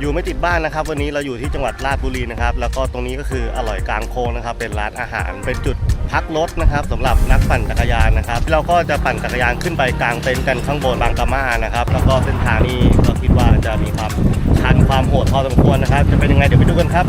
อยู่ไม่ติดบ้านนะครับ วันนี้เราอยู่ที่จังหวัดราชบุรีนะครับ แล้วก็ตรงนี้ก็คืออร่อยกลางโค้งนะครับ เป็นร้านอาหารเป็นจุดพักรถนะครับสำหรับนักปั่นจักรยานนะครับ เราก็จะปั่นจักรยานขึ้นไปกลางเต็นท์กันข้างบนบางกะมานะครับ แล้วก็เส้นทางนี้ก็คิดว่าจะมีความชันความโหดพอสมควรนะครับ จะเป็นยังไงเดี๋ยวไปดูกันครับ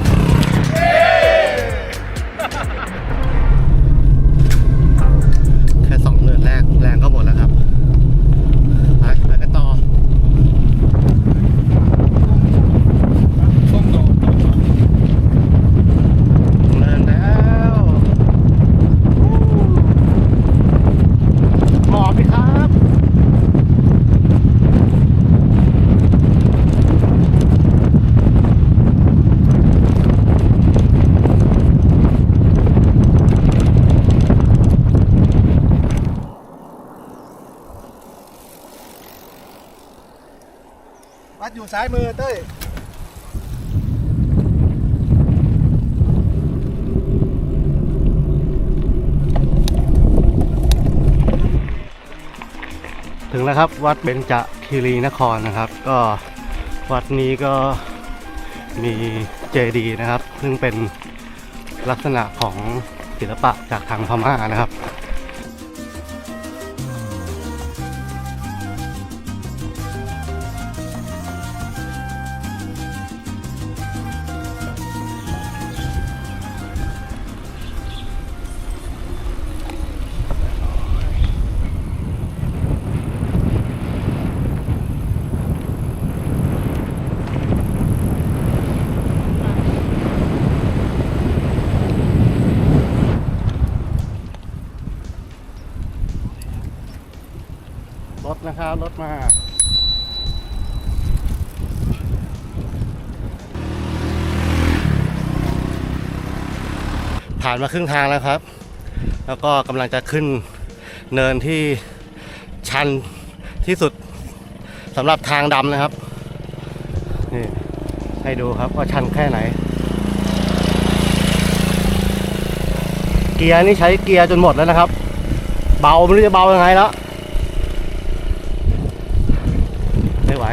ซ้ายมือเต้ยถึงแล้วครับวัดเบญจคีรีนครนะครับ ก็วัดนี้ก็มีเจดีย์นะครับ ซึ่งเป็นลักษณะของศิลปะจากทางพม่านะครับานมาครึ่งทางแล้วครับ แล้วก็กำลังจะขึ้นเนินที่ชันที่สุดสำหรับทางดำนะครับ นี่ให้ดูครับว่าชันแค่ไหน เกียร์นี่ใช้เกียร์จนหมดแล้วนะครับ เบาไม่รู้จะเบายังไงแล้วไม่ไหว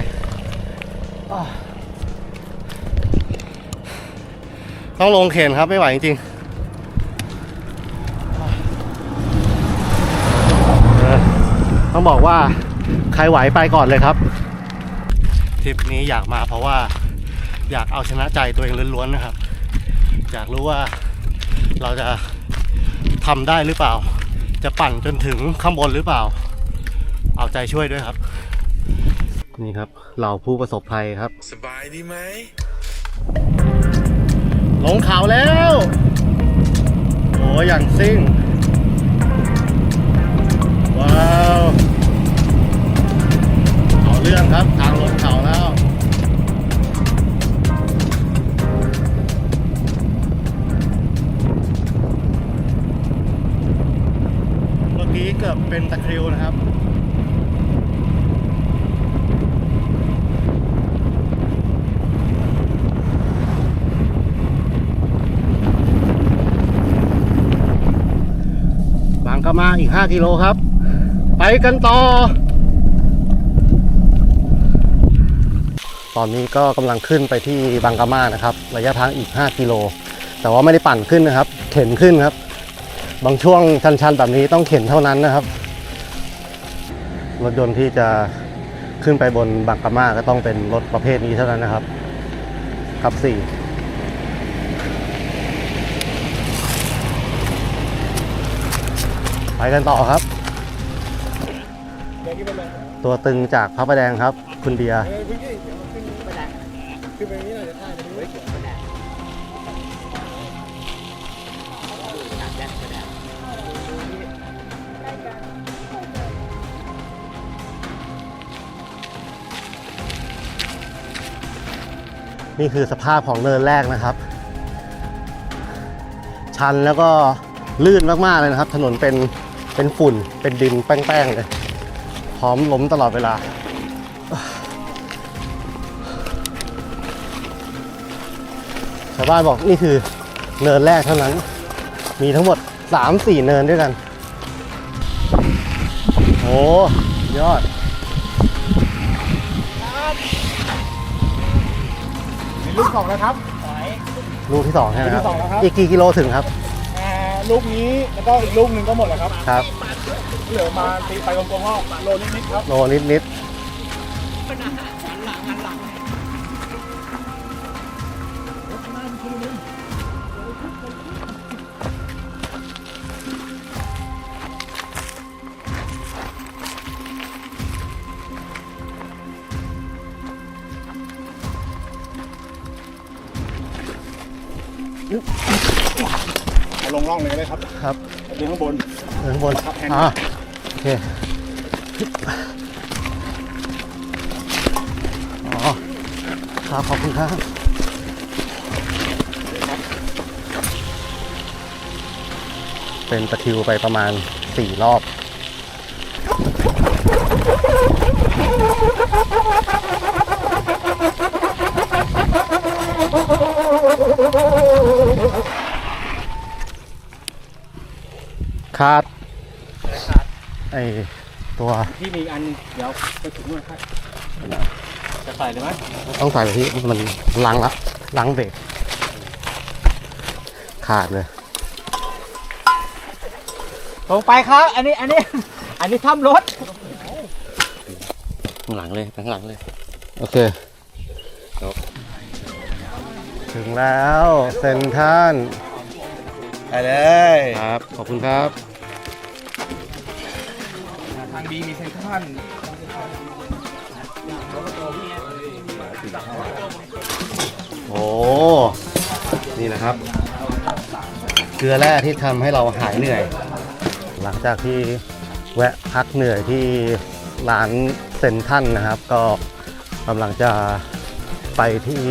ต้องลงเข็นครับไม่ไหวจริงๆเออ ต้องบอกว่าใครไหวไปก่อนเลยครับทริปนี้อยากมาเพราะว่าอยากเอาชนะใจตัวเองล้วนๆนะครับ อยากรู้ว่าเราจะทำได้หรือเปล่า จะปั่นจนถึงข้างบนหรือเปล่า เอาใจช่วยด้วยครับ นี่ครับเราผู้ประสบภัยครับ สบายดีไหมลงเขาแล้วโอ้ยอย่างซิ่ง ว้าว เกือบเป็นตะคริวนะครับบางกะมาอีก 5 กิโลครับ ไปกันต่อ ตอนนี้ก็กำลังขึ้นไปที่บางกะมานะครับ ระยะทางอีก 5 กิโล แต่ว่าไม่ได้ปั่นขึ้นนะครับ เข็นขึ้นครับ บางช่วงชันๆแบบนี้ต้องเข็นเท่านั้นนะครับ รถยนต์ที่จะขึ้นไปบนบางกะมาก็ต้องเป็นรถประเภทนี้เท่านั้นนะครับครับสี่ไปกันต่อครับ ตัวตึงจากพระประแดงครับ คุณเดียเออขึ้นไปได้ นี่คือสภาพของเนินแรกนะครับ ชันแล้วก็ลื่นมากๆเลยนะครับ ถนนเป็นเป็นฝุ่นเป็นดินแป้งๆเลยพร้อมล้มตลอดเวลา ชาวบ้านบอกนี่คือเนินแรกเท่านั้น มีทั้งหมด 3-4 เนินด้วยกัน โอ้ยอด ลูกสองแล้วครับลูกที่สองใช่ไหมครับ ลูกที่สองแล้วครับ อีกกี่กิโลถึงครับ อ่าลูกนี้แล้วก็อีกลูกหนึ่งก็หมดแล้วครับ ครับ เหลือมาตีไปกลมๆก็โลนิดๆครับ โลนิดนิดๆ เอาลงร่องเลยก็ได้ครับครับดึงข้างบน เดินข้างบนครับแฮนด์ อ่าโอเคอ๋อครับขอบคุณครับ เป็นตะคริวไปประมาณสี่รอบ คาดไอตัวที่มีอันเดี๋ยวไปถึงนู่นครับจะใส่เลยไหมต้องใส่ที่มันล้างละล้างเบรกขาดเลยลงไปครับ อันนี้อันนี้ อันนี้ถ้ำรถข้างหลังเลยไปข้างหลังเลย โอเค ถึงแล้วเซนทรันไปเลยครับ ขอบคุณครับ ทางดีมีเซนทรัลโอ้นี่นะครับ เกลือแร่ที่ทำให้เราหายเหนื่อย หลังจากที่แวะพักเหนื่อยที่ร้านเซนทรันนะครับ ก็กำลังจะไปที่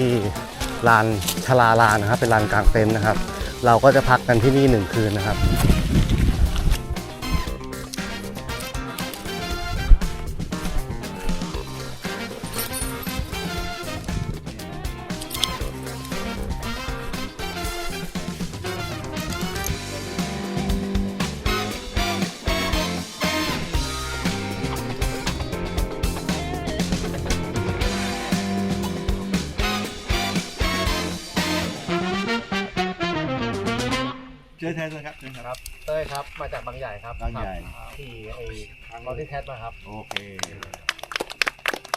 ลานชลาลานนะครับ เป็นลานกลางเต็นท์นะครับ เราก็จะพักกันที่นี่หนึ่งคืนนะครับ เชิญเชิญเชิญครับเชิญครับ เต้ยครับ มาจากบางใหญ่ครับบางใหญ่ที่ไอ้รถที่แท็มาครับ โอเค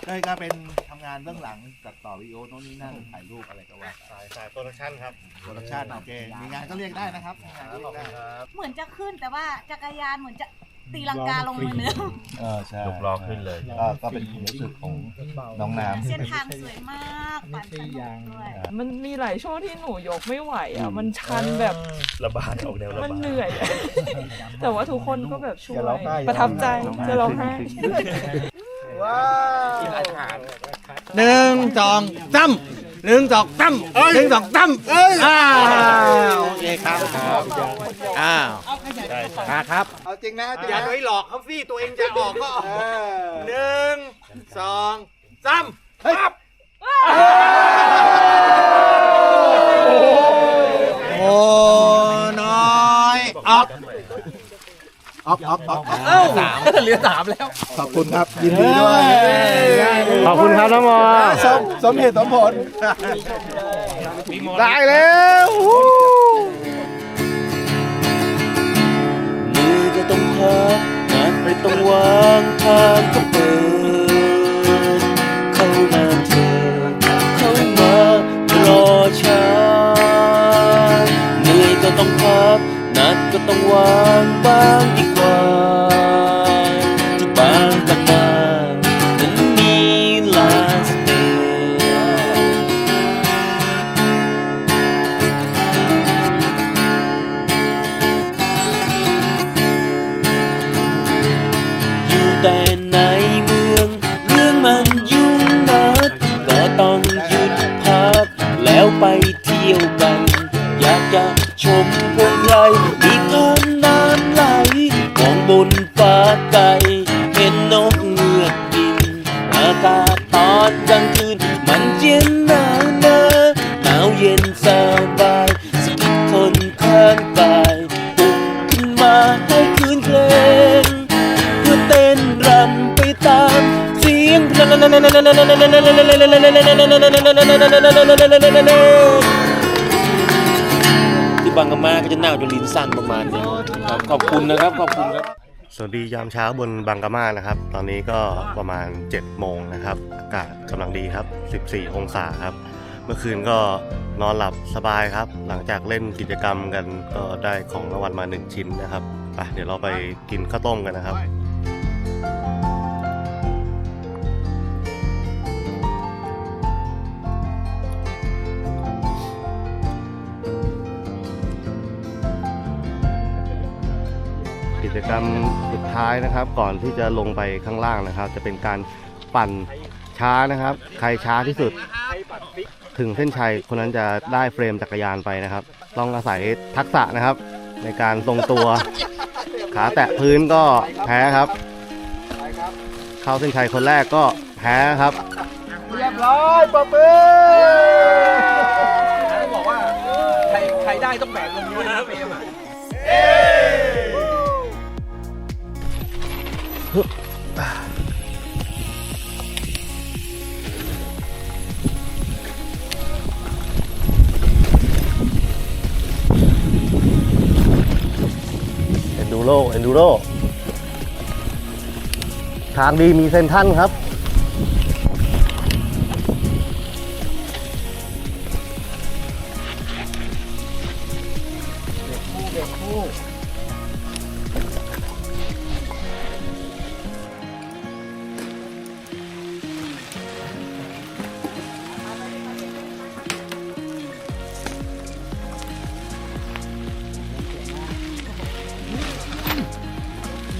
เต้ยก็เป็นทำงานเบื้องหลังตัดต่อวิดีโอโน่นนี่นั่นถ่ายรูปอะไรก็ว่าสายสายโปรดักชั่นครับโปรดักชั่นโอเคมีงานก็เรียกได้นะครับมีงานก็ขอบเรียกคุได้ณครับเหมือนจะขึ้นแต่ว่าจักรยานเหมือนจะ ตีลังกาลงมือเนื้อเออใช่ยกล้อขึ้นเลย ก็ก็เป็นความรู้สึกของน้องน้ำ เส้นทางสวยมากปั่นสนุกด้วยมันมีหลายช่วงที่หนูยกไม่ไหวอะ มันชันแบบระบาดออกแนวระมันบาดเหนื่อยอะแต่ว่าทุกคนก็แบบช่วย อย่าร้องไห้ประทับใจอย่าร้องไห้จะร้องไห้ ว้าวหนึ่งสองตั้มหนึ่งสองตั้มหนึ่งสองตั้มอ้าวโอเคครับอ้าว มาครับ เอาจริงนะจริงอย่านะ ไปหลอกเขาสิตัวเองจะออกก็ออกเออ หนึ่งสองสามปั๊บโอ้น้อยออกออกออกออกเอ้าสามเหลือสามแล้ว ขอบคุณครับยินดีด้วยขอบคุณครับน้องมอสมสมเหตุสมผล ได้แล้ว อก็ต้องงานไม่ต้องวางทางก็เปิด เข้ามาเธอ เข้ามารอฉันเหนื่อยก็ต้องพักนัดก็ต้องวาง เห็นนกเงือกบิน อากาศตอนกลางคืน มันเย็นหนาวนาหนาวเย็นสบายสกิดคนข้างกายปลุกขึ้นมาให้คืนเพลงเพื่อเต้นรำไปตามเสียงที่บางกะมาก็จะหนาวจนลิ้นสั่นประมาณนี้ครับขอบคุณนะครับขอบคุณครับ สวัสดียามเช้าบนบางกามานะครับ ตอนนี้ก็ประมาณ 7 โมงนะครับ อากาศกำลังดีครับ 14 องศาครับ เมื่อคืนก็นอนหลับสบายครับ หลังจากเล่นกิจกรรมกันก็ได้ของรางวัลมา 1 ชิ้นนะครับไปเดี๋ยวเราไปกินข้าวต้มกันนะครับ กิจกรรมสุดท้ายนะครับ ก่อนที่จะลงไปข้างล่างนะครับ จะเป็นการปั่นช้านะครับ ใครช้าที่สุด ถึงเส้นชัยคนนั้นจะได้เฟรมจักรยานไปนะครับ ต้องอาศัยทักษะนะครับ ในการทรงตัว ขาแตะพื้นก็แพ้ครับ เข้าเส้นชัยคนแรกก็แพ้ครับเรียบร้อยปะปื้ต้องบอกว่าใครใครได้ต้องแบกเงินเยอะนะเฟรมอะ โรเอนดูโรทางดีมีเซนทันครับ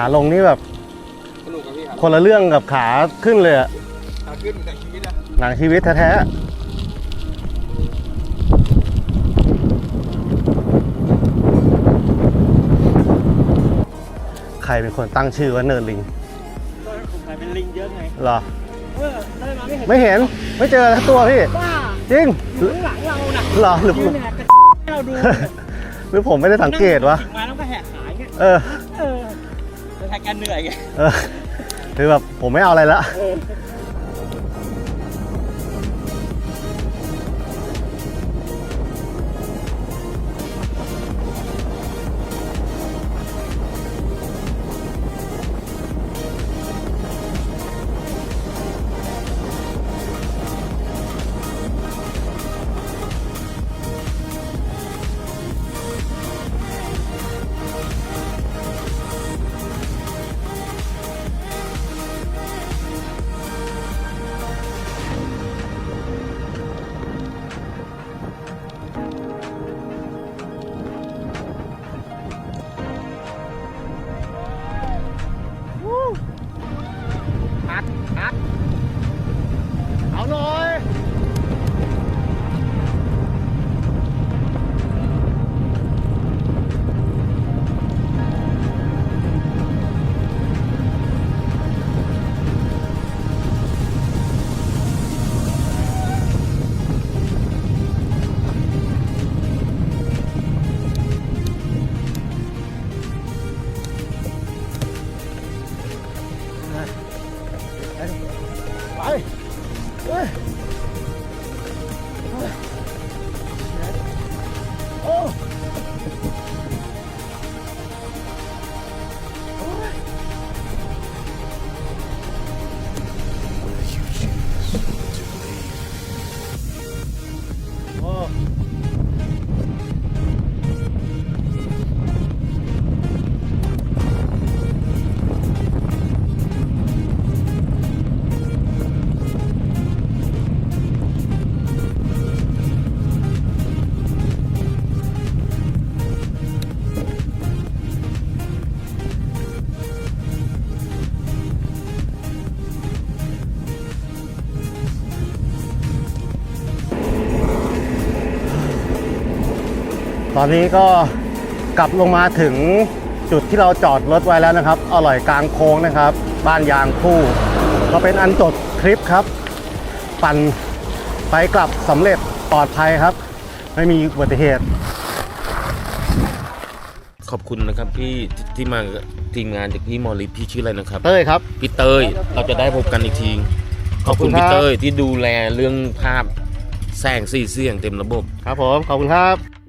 ขาลงนี่แบบ สนุกกับพี่ครับคนละเรื่องกับขาขึ้นเลยอะขาขึ้นแต่ชีวิตอะหนังชีวิตแท้ๆ ใครเป็นคนตั้งชื่อว่าเนินลิงผมกลายเป็นลิงเยอะไงเหรอ เออได้มาไม่เห็นไม่เห็นไม่เจอทั้งตัวพี่ บ้าจริง อยู่ข้างหลังเราน่ะเหรอหรือ ยืนแหกกระ ให้เราดูหรือผมไม่ได้สังเกตวะ ถึงมาแล้วก็แหกขายเงี้ยเออเออจะแท กกันเหนื่อยไง เออคือแบบผมไม่เอาอะไรละ อนนี้ก็กลับลงมาถึงจุดที่เราจอดรถไว้แล้วนะครับ อร่อยกลางโค้งนะครับ บ้านยางคู่ ก็เป็นอันจบทริปครับ ปั่นไปกลับสำเร็จปลอดภัยครับ ไม่มีอุบัติเหตุ ขอบคุณนะครับพี่ที่ที่มาทีมงานจากพี่มอลิพี่ชื่ออะไรนะครับ เต้ยครับ พี่เตยเราจะได้พบกันอีกทีขอบคุณขอบคุณครับพี่เตยที่ดูแลเรื่องภาพแสงสีเสียงเต็มระบบ ครับผม ขอบคุณครับ